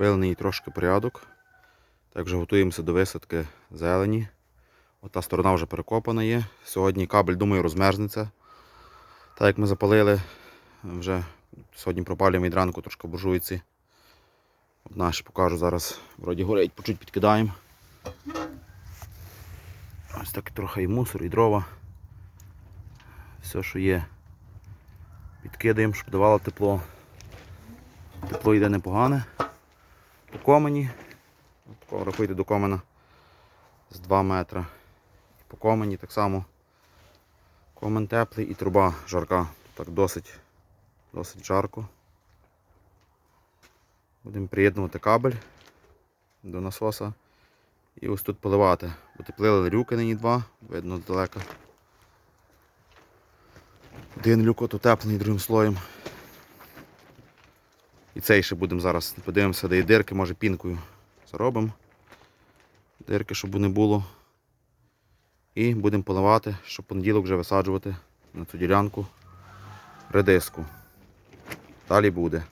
Пропилений трошки порядок. Так вже готуємося до висадки зелені. Ота сторона вже перекопана є. Сьогодні кабель, думаю, розмерзнеться. Так як ми запалили, вже сьогодні пропалюємо від ранку трошки буржуйці. От наші покажу зараз. Вроді горить, почуть підкидаємо. Ось так трохи і мусор, і дрова. Все, що є. Підкидаємо, щоб давало тепло. Тепло йде непогане. По комені. Рахуйте до комена з 2 метра. По комені так само. Комен теплий і труба жарка. Так досить, досить жарко. Будемо приєднувати кабель до насоса. І ось тут поливати. Утеплили люки нині два, видно здалека. Один люк от утеплений другим слоєм. І цей ще будемо зараз. Подивимося, де є дирки, може пінкою заробимо. Дирки, щоб не було. І будемо поливати, щоб понеділок вже висаджувати на цю ділянку редиску. Далі буде.